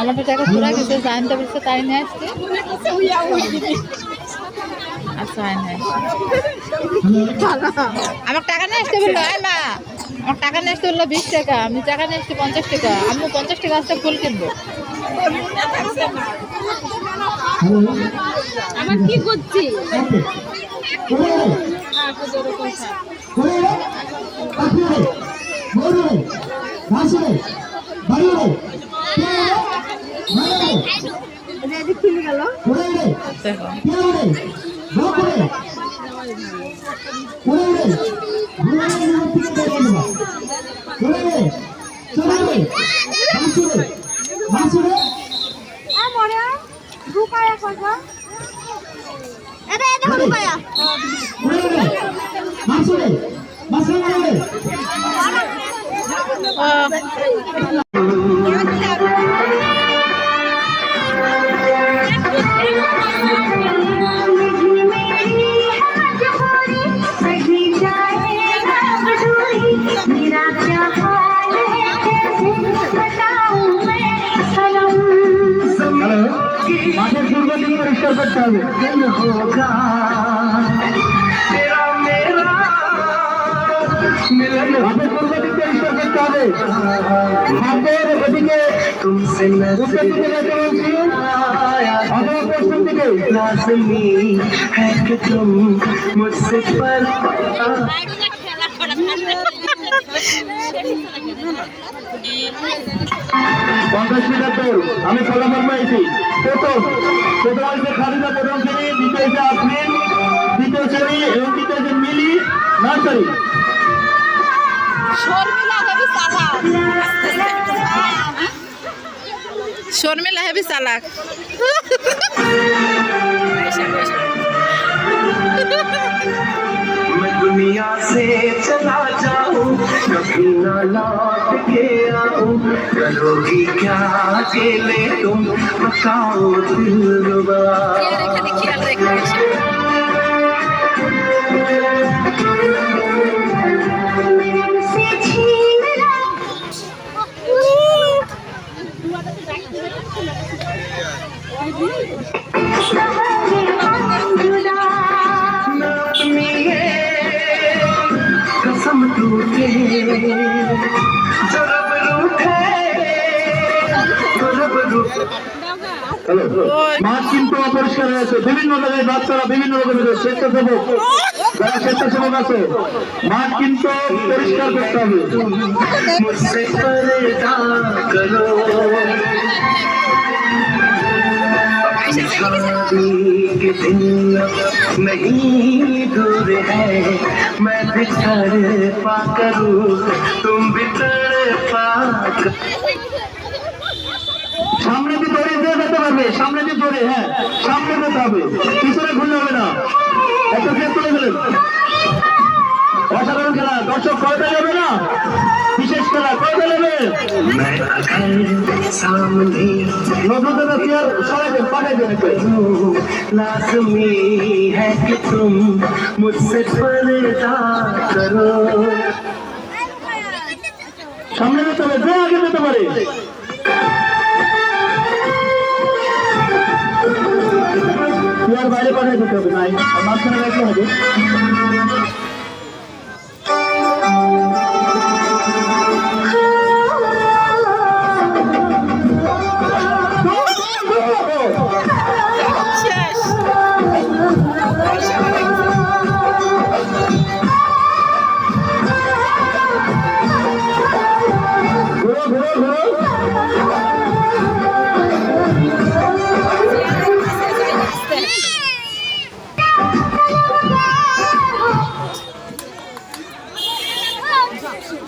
আমাদের টাকা পুরা গেছে জানতে বলছে তাই নিয়ে আসছে। আচ্ছা। আমার টাকা নিয়ে আসতে বলল মা আমার টাকা নিয়ে আসতে বলল বিশ টাকা আমি টাকা নিয়ে আসছি পঞ্চাশ টাকা আমি পঞ্চাশ টাকা আসতে ফুল কিনবো। আমার কি করছি ওকে ওরে ওরে ওরে মাঠের দুর্গতি পরিষ্কার করতে হবে। আমি খোলা মারমা প্রথম প্রথম আসবে প্রথম শ্রেণি, দ্বিতীয় আসবে দ্বিতীয় শ্রেণি এবং মিলি নার্সারি। শর্মিলা হেবি চালাক मैं दुनिया से चला जाऊं कभी ना लौट के आऊं करोगी क्या अकेले तुम बताओ दिलरुबा মাছ কিন্তু অপরিষ্কার হয়েছে। বিভিন্ন জায়গায় বাচ্চারা বিভিন্ন রকমের স্বেচ্ছাসেবক, যারা স্বেচ্ছাসেবক আছে মাঠ কিন্তু পরিষ্কার করতে হবে। नहीं दूर है मैं भी पा करूँ तुम भी पा करो সামনে দিয়ে দৌড়ে দিয়ে যেতে পারবে সামনে দিয়ে দৌড়ে হ্যাঁ সামনে যেতে হবে পিছনে ঘুরলে হবে না এত ফের তুলে গেলেন সামনে লাজমি হ্যাঁ কি তুম মুঝসে পর্দা করো সামনে যেতে হবে যে আগে যেতে পারে আর বাইরে পাঠিয়ে দিতে হবে নাই মাঝখানে রাখলে হবে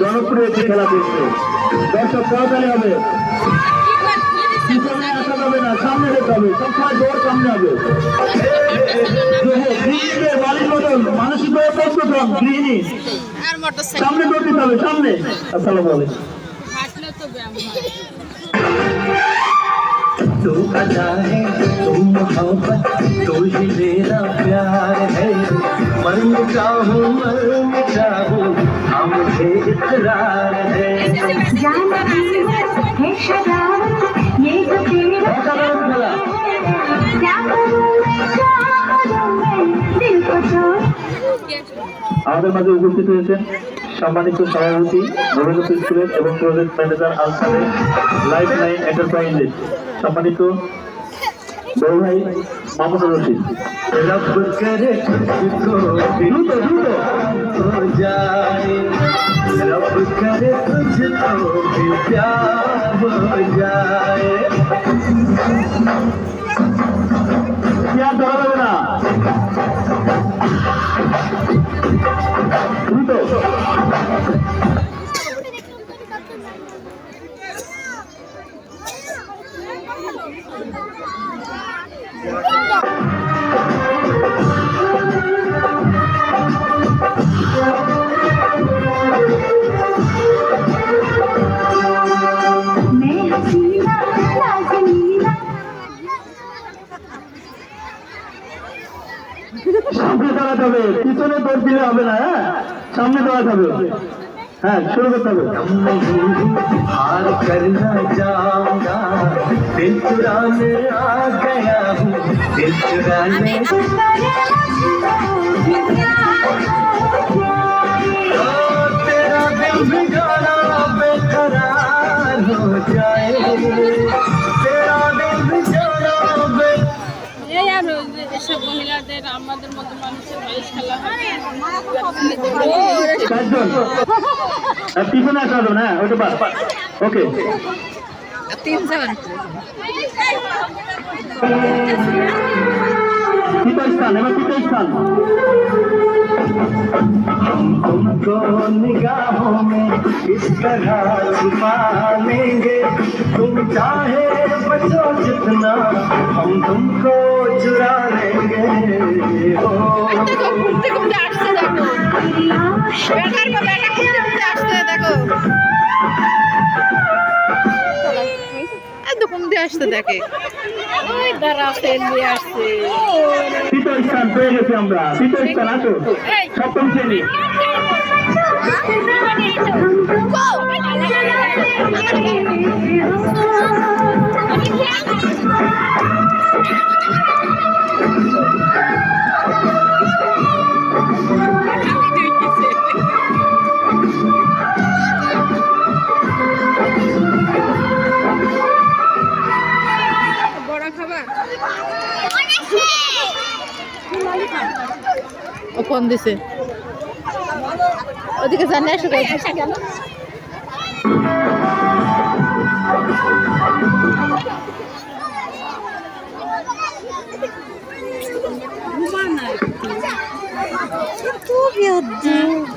জনপ্রিয় একটি খেলা দেখছে দর্শক তাড়াতাড়ি হবে পিছনে আসা যাবে না সামনে যেতে হবে সবসময় দৌড় সামনে হবে গৃহিণীদের বাড়ির মতন মানসিকভাবে প্রস্তুত হন গৃহিণী আর মোটর সাইকেল সামনে দৌড় দিতে হবে সামনে আসসালামু আলাইকুম হাঁটলে তো ব্যায়াম হয় तू अदा है तू मोहब्बत तू ही मेरा प्यार है मर चाहूँ मर चाहूँ हम मुझे इकरार है है शरारत ये तो तेरा অসাধারণ খেলা क्या करूं मैं क्या करूं मैं दिल को छोड़ আমাদের মাঝে উপস্থিত হয়েছেন সম্মানিত সভাপতি রবীন্দ্র স্কুলের এবং প্রজেক্ট ম্যানেজার আলসাদের লাইফ লাইন এন্টারপ্রাইজের সম্মানিত বড় ভাই মামুনুর রশিদ रब करे तुझको भी দ্রুত দ্রুত हो जाए रब करे तुझको भी प्यार हो जाए চেয়ার ধরা যাবে না সামনে দাঁড়াতে হবে পিছনে দৌড় দিলে হবে না হ্যাঁ? সামনে দাঁড়াতে হবে। शुरू करता हूँ अम्मी हार करना जाऊंगा दिल चुराने आ गया हूँ दिल चुराने পিছনে আসা যাবে না হ্যাঁ ওইটা বাস ওকে তিনজন তৃতীয় স্থান এবার তৃতীয় স্থান हम तुमको निगाहों में इस तरह छुपा लेंगे तुम चाहे बचो जितना हम तुमको चुरा लेंगे ओ দেখো ঘুরতে ঘুরতে আসছে দেখো বেটার বা বেটা ঘুরতে ঘুরতে আসছে দেখো এই দোকান দিয়ে আসতে দেখে ওই দাঁড়া সেলফি আসছে তৃতীয় স্থান পেয়ে গেছি আমরা তৃতীয় স্থান আসো সপ্তম শ্রেণী বড় খাবার ও ফোন দিছে ওদিকে জানে আসো ঘুমা Meu Deus!